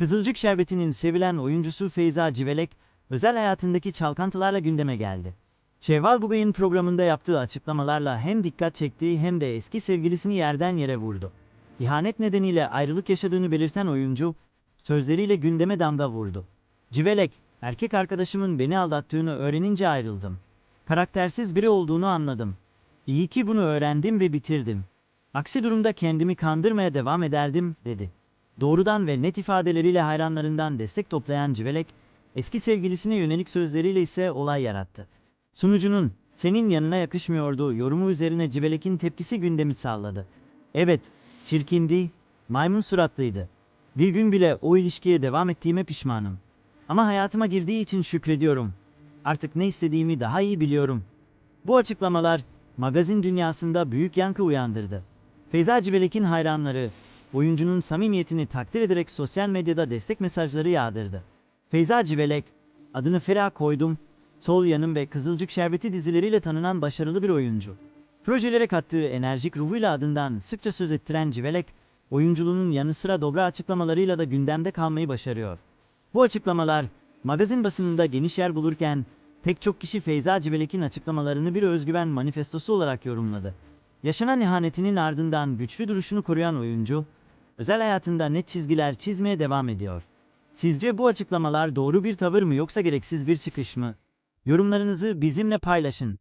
Kızılcık Şerbeti'nin sevilen oyuncusu Feyza Civelek, özel hayatındaki çalkantılarla gündeme geldi. Şevval Bugay'ın programında yaptığı açıklamalarla hem dikkat çekti hem de eski sevgilisini yerden yere vurdu. İhanet nedeniyle ayrılık yaşadığını belirten oyuncu, sözleriyle gündeme damga vurdu. Civelek, erkek arkadaşımın beni aldattığını öğrenince ayrıldım. Karaktersiz biri olduğunu anladım. İyi ki bunu öğrendim ve bitirdim. Aksi durumda kendimi kandırmaya devam ederdim, dedi. Doğrudan ve net ifadeleriyle hayranlarından destek toplayan Civelek, eski sevgilisine yönelik sözleriyle ise olay yarattı. Sunucunun, senin yanına yakışmıyordu yorumu üzerine Civelek'in tepkisi gündemi salladı. Evet, çirkindi, maymun suratlıydı. Bir gün bile o ilişkiye devam ettiğime pişmanım. Ama hayatıma girdiği için şükrediyorum. Artık ne istediğimi daha iyi biliyorum. Bu açıklamalar magazin dünyasında büyük yankı uyandırdı. Feyza Civelek'in hayranları oyuncunun samimiyetini takdir ederek sosyal medyada destek mesajları yağdırdı. Feyza Civelek, adını Feriha koydum, Sol Yanım ve Kızılcık Şerbeti dizileriyle tanınan başarılı bir oyuncu. Projelere kattığı enerjik ruhuyla adından sıkça söz ettiren Civelek, oyunculuğunun yanı sıra dobra açıklamalarıyla da gündemde kalmayı başarıyor. Bu açıklamalar magazin basınında geniş yer bulurken pek çok kişi Feyza Civelek'in açıklamalarını bir özgüven manifestosu olarak yorumladı. Yaşanan ihanetinin ardından güçlü duruşunu koruyan oyuncu, özel hayatında net çizgiler çizmeye devam ediyor. Sizce bu açıklamalar doğru bir tavır mı yoksa gereksiz bir çıkış mı? Yorumlarınızı bizimle paylaşın.